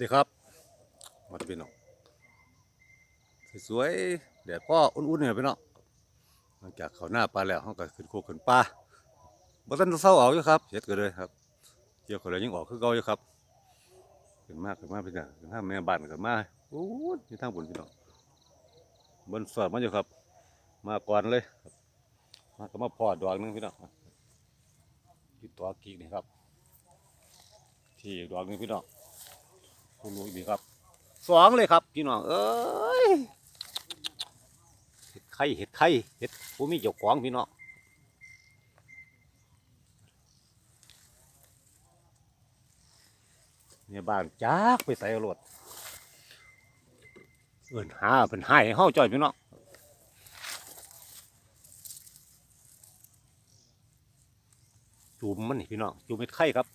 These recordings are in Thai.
ดีครับ มาพี่น้องสวยๆแดดก็อุ่นๆเนี่ยพี่น้องหลังจากเขาหน้าปลาแล้วเขาก็ขึ้นโคกขึ้นปลาบ่ทันเศร้าเอาอยู่ครับเฮ็ดก็เลยครับเกี่ยวกับอะไรยังออกคือเก่าอยู่ครับขึ้นมากขึ้นมากพี่น้องขึ้นห้าแม่บ้านขึ้นมาโอ้ยนี่ทางบนพี่น้องบนสอดมาอยู่ครับ มาก่อนเลยมาก็มาพอดอกนึงพี่น้องอยู่ตัวกีกนี่ครับ ที่ดอกนึงพี่น้อง คุณลุงดีครับสองเลยครับพี่น้องเอ้ยเห็ดไข่เห็ดไข่เห็ดผู้มีเจ้าของพี่น้องเนี่ยบ้านจากไปใส่รถเอินหาเป็นให้เฮาจ่อยพี่น้องจุ่มมันนี่พี่น้องจุ่มเห็ดไข่ครับ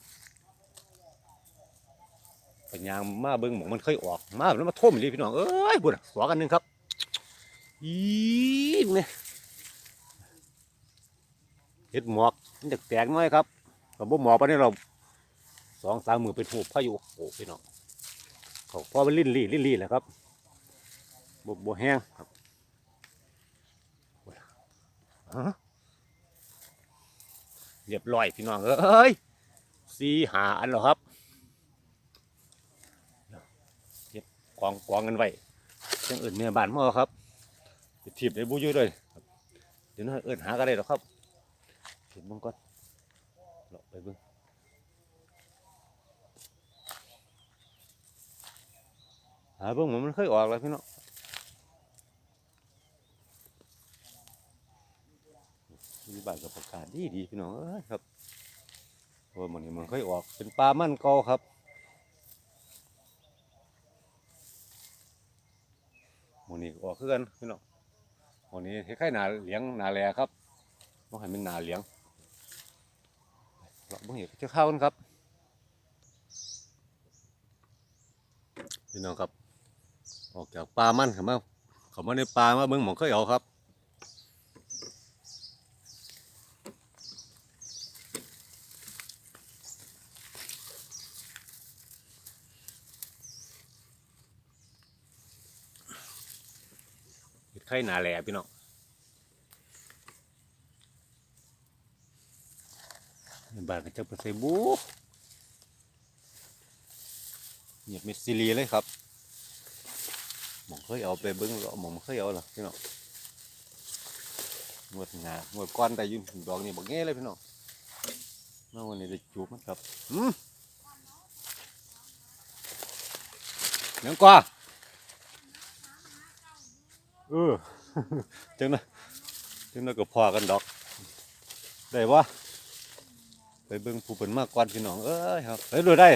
ปัญญางมาเบิ่งหมองมันเคยออก มาแล้วมาท่มเลยพี่น้องเอ้ยบุญสองอันหนึ่งครับอีมเนี่ยเห็ดหมอกมันจะแตกน้อยครับกับบ่หมอกปนนี้เราสองสามมือเป็นหูพายุโอ้พี่น้องเขาพอเป็นลิ้นลี่ลิ้นลี่แหละครับบ่บ่แห้งครับฮะเรียบร้อยพี่น้องเอ้ยสีหาอันแล้วครับ ก องกองกันไว้จังอื่นเมียบานมาเอครับถีบได้บุญอยู่เลยเดี๋ยวนั้นเอินหากันได้หรอครับเห็นมึงก่อนเลาะไปบิ่งหาเบิ่งมันเคยออกแล้วพี่น้องมีบ้านกับประกาศดีดีพี่น้องเอ้ยครับเพราะว่ามันนี่มันเคยออกเป็นปลามันเก่าครับ หมูนี่ก็ อกคือกันพี่น้องหมูนี่คล้ายๆหนาเหลียงหนาแลครับต้องให้มันหนาเหลียงเราเบิ่งเห็นจะเข้ากันครับพี่น้องครับ ออกจากปลามันเข้ามาเข้ามาในปลามาเบิ่งหมองเคยเอาครับ ไข่หนาแหลพี่น้องบานก็จะไปใส่บูเหยียบเมสซิลีเลยครับหมองเคยเอาไปเบิ้งแล้วหมองเคยเอาหรอพี่น้องงวดงางวดก้อนได้อยืมดอกนี่บอกแง่เลยพี่น้องมาวันนี้ได้จูบมันครับอืมยังกว่า เออจังนะจังนะก็พอกันดอก ได้ปะไปเบิ่งผู้เป็นมากกว่าพี่น้องเอ้ยครับไปดูได้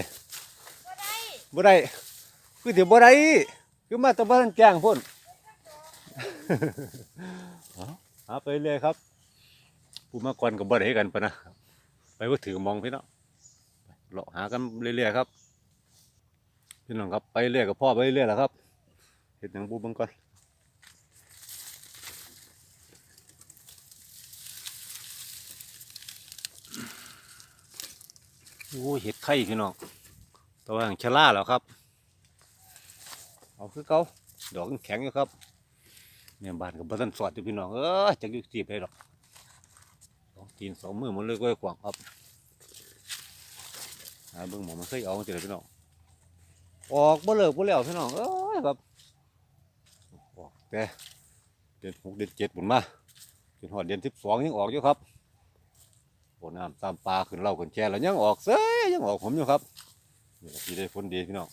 บ่ได้บ่ได้คือเดี๋ยวบ่ได้คือมาตะบ้านแจ้งพุ่นหาไปเรื่อยครับ ผู้มาก่อนก็บ่ได้กันปะนะไปว่าถือมองพี่น้องเลาะหากันเรื่อยๆครับพี่น้องครับไปเรื่อยกับพ่อไปเรื่อยแหละครับเห็นหนังบูบังก่อน โอ้เห็ดไข่พี่น้องตัวอย่างชะล่าแล้วครับ เอาคือเก่าดอกแข็งอยู่ครับเนี่ยบานกับบัตันสอดอยู่พี่น้องเออจะยุจีบเลยหรอกสองตีนสองมือมันเลยก้อยขวางครับหาเบิ่งหมอมันเคยเอาจังเลยพี่น้องออกบ่เลิกบ่แล้วพี่น้องเอ้ยครับออกแต่เดือนหกเดือนเจ็ดหมุนมาจนหอดเดือนสิบสองยังออกอยู่ครับ โอ้น้ำตามปลาขึ้นเล่าขึ้นแช่แล้วยังออกเซ้ยยังออกผมอยู่ครับนี่ที่ได้ผลดีพี่น้อง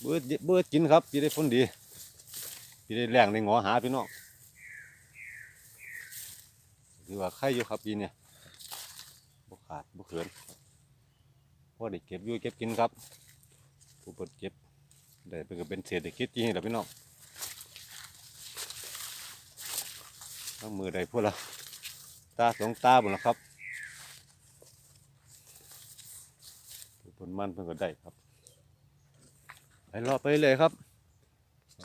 เบื่อเบื่อกินครับพี่ได้ผลดีพี่ได้แรงในงอหาพี่น้องคือว่าไข่อยู่ครับปีเนี่ยบ่ขาดบ่เขินพอได้เก็บอยู่เก็บกินครับผู้เปิดเก็บได้เป็นเป็นเศรษฐกิจจริงแหละพี่น้องทั้งมือใดพวกเรา ตาสองตาบุญละครับผู้เพิ่นมันเพิ่นก็ได้ครับไปรอไปเลยครับ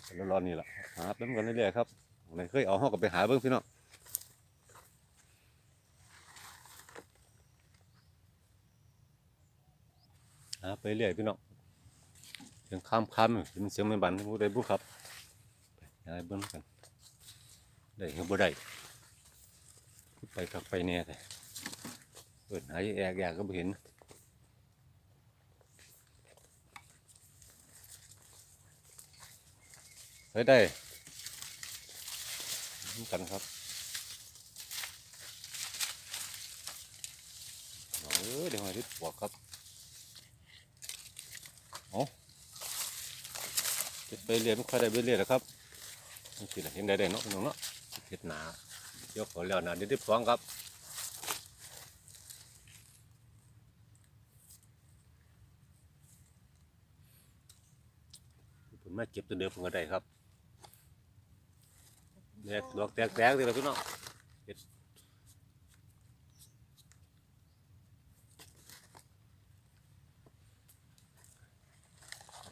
ไปรอนี่แหละหาเบิ่งกันเรื่อยๆครับไหนเคยเอาห้องกับไปหาเบิ่งพี่น้องหาไปเรื่อยพี่น้องเสียงข้ามข้ามเป็นเสียงไม่บันผู้ใดบุครับไปย้าเบิ้งกันได้เห็นบ่ได้ ไปกักไปเนี่ยแต่เปิดหายแอกแอกก็บ่เห็นไปได้เหมือนกันครับเออเดี๋ยวมาดิบวกครับเอาเก็บไปเรียนไม่ค่อยได้ไปเรียนหรอครับนี่สิล่ะเห็นได้ได้เนาะน้องเนาะเห็ดหนา ยกขอแล้วนาเดี๋ยวดิบสองครับผมมาเก็บตัวเดิมผมก็ได้ครับแดกดอกแตกๆเลยล่ะพี่น้อง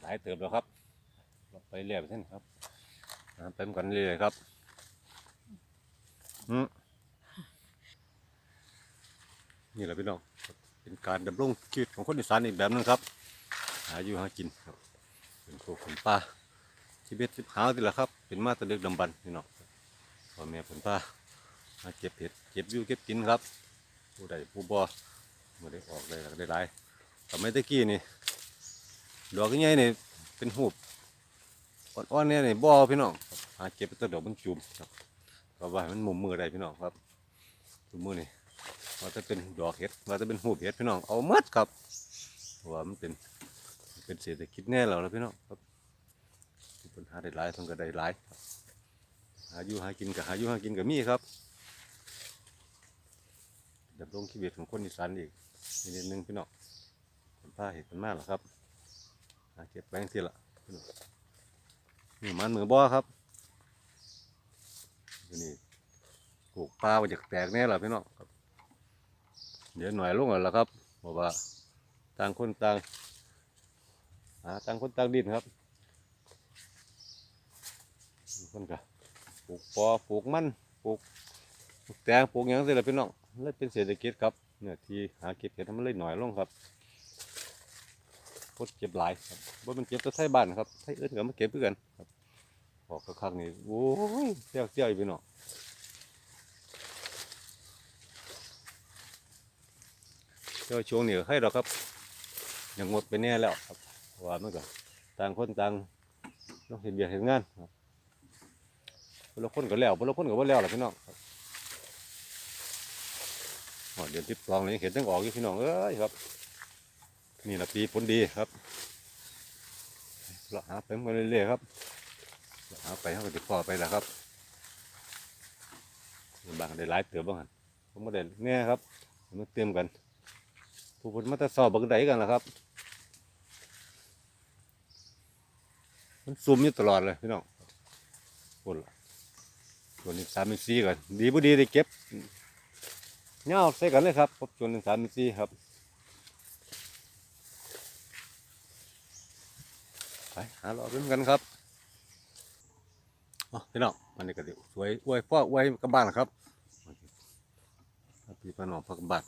หลายเติบแล้วครับไปเรื่อยไปเส้นครับไปเหมือนกันเรื่อยครับ นี่แหละพี่น้อง เป็นการดำรงชีวิตของคนอีสานอีกแบบหนึงครับ หาอยู่หากินครับ เป็นพวกคนป่าชีวิตสิบหาที่ละครับ เป็นมาตะเลือกดำบันพี่น้องพ่อแม่ผลป่าหาเก็บเห็ดเก็บวิวเก็บกินครับ ผู้ใดผู้บ่ม่ได้ออกได้หลากได้หลายแต่ไม่ตะกี้นี่ดอกใหญ่นี่เป็นหูบอ่อนๆเนี่ยนี่บ่อพี่น้องหาเก็บไปแตัวดอกมันจุ่มครับ ก็ว่าให้มันมุมมือได้พี่น้องครับจุ่มมือนี่ว่าจะเป็นดอกเห็ดว่าจะเป็นหูเห็ดพี่น้องเอาหมดครับว่ามันเป็นเป็นเศรษฐกิจแน่แล้วพี่น้องครับปัญหาได้หลายทั้งก็ได้หลายหาอยู่หากินกับหาอยู่หากินกับมีครับดำรงชีวิตของคนอีสานอีกนิดนึงพี่น้องคนผ้าเห็ดมันมากหรอครับหาเก็บแบงค์ทีละนี่มันมือบ่อครับ นี่ปลูกปลามาจากแตกแน่ละพี่น้องครับ เดี๋ยวหน่อยลงแล้วครับบอกว่าต่างคนต่างหาต่างคนต่างดินครับคนก็ปลูกปอปลูกมันปลูกปลูกแตงปลูกหยังสิละพี่น้องเลยเป็นเศรษฐกิจครับเนี่ยที่หาเก็บเห็ดให้มันเลยหน่อยลงครับพดเก็บหลายครับว่ามันเก็บตัวไทยบ้านครับไทยอื่นก็มาเก็บเพื่อกันครับ ออกข้างๆนี่โอ้ยเสี้ยวเสี้ยวอยู่พี่น้องเจ้าช่วงนี้ให้เราครับยังหมดไปแน่แล้วครับเพราะว่ามันก็ต่างคนต่างต้องเห็นเบียกเห็นงานครับคนละคนก็แล้วคนละคนก็บ่แล้วละพี่น้องครับเดือนที่สองนี่เห็นตั้งออกอยู่พี่น้องเอ้ยครับ นี่แหละปีผลดีครับเราหาไปมาเรื่อยๆครับ เราไปเขาก็จะพอไปแล้วครับบางได้หลายเติบบ้างหันผมไม่ได้เนี่ยครับมันเตรียมกัน ผู้คนมาแต่สอบบางไดกันละครับ มันซุ่มอยู่ตลอดเลยพี่น้องคนละส่วนนี้สามเป็นสี่ก่อนดีบ่ดีได้เก็บเงาใส่กันเลยครับพบส่วนหนึ่งสามเป็นสี่ครับไปหาเราเรื่อกันครับ พี่น้องวันนี้ก็เดียวสวยอวยพ่ออวยกับบ้านครับพี่ป้าน้องพักบบ้าน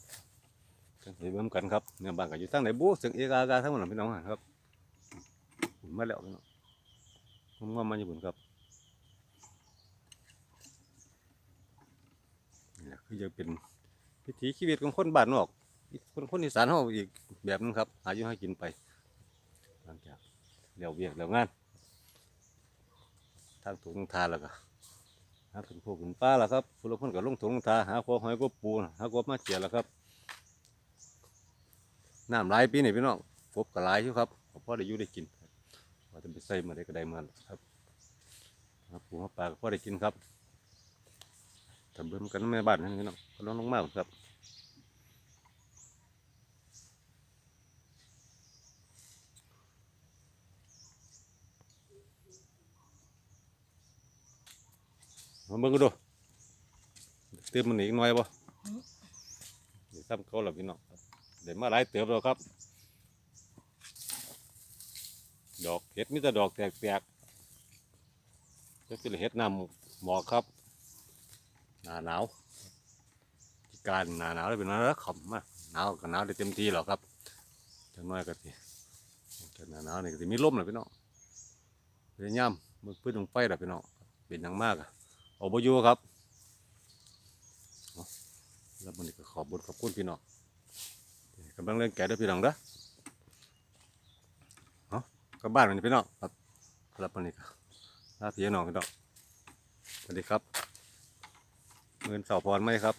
กันเห็นเหมือนกันครับเนี่ยบ้านก็อยู่ทั้งไหนบู๊เสียงเอกากาทั้งหมดพี่น้องครับมาแล้วพี่น้องผมว่ามันอยู่บนครับนี่แหละคือจะเป็นพิถีชีวิตของคนบ้านนอกคนคนอีสานเขาอีกแบบนึงครับอายุให้กินไป หลังจากเลี้ยวเวียกเลี้ยวงานางถุงทาแล้วก็หาถึงพวกขุนป้าแล้วครับพวกเราพ่นก็ลงถุงทาหาพวกหอยกบปูนะหากบมาเจียแล้วครับน้ำหลายปีนี่พี่น้องพบก็หลายอยู่ครับก็พอได้อยู่ได้กินว่าจะไปใส่มาได้ก็ได้มาครับหาปูหาปลาก็พอได้กินครับทำเบิ่มกันแม่บ้านนั่นพี่น้องก็ลงลงมาครับ มาเบิ่งกันดูเติมมันอีกหน่อยบ่เดี๋ยวซ้ำเขาแล้วพี่น้องเดี๋ยวมาหลายเติบแล้วครับ ดอกเห็ดมีแต่ดอกแตกๆจะเป็นเห็ดนำหมอกครับ หนาหนาวการหนาหนาวเลยเป็นหนาขำมากหนาวก็หนาวได้เต็มที่หรอครับจังน้อยก็สิแต่หนาหนาวนี่ก็สิมีลมแหละพี่น้องพยายามมือปืนลงไฟแหละพี่น้องเป็นหยังมากอะ เอาบ่อยู่ครับแล้วมันนี่ก็ขอบบุญขอบคุณพี่น้องกำลังเล่นแก่ด้อพี่น้องเด้อเอากลับบ้านมันพี่น้องครับแล้วมันนี่ก็ลาพี่น้องพี่น้องสวัสดีครับเงินสาวพรไหมครับ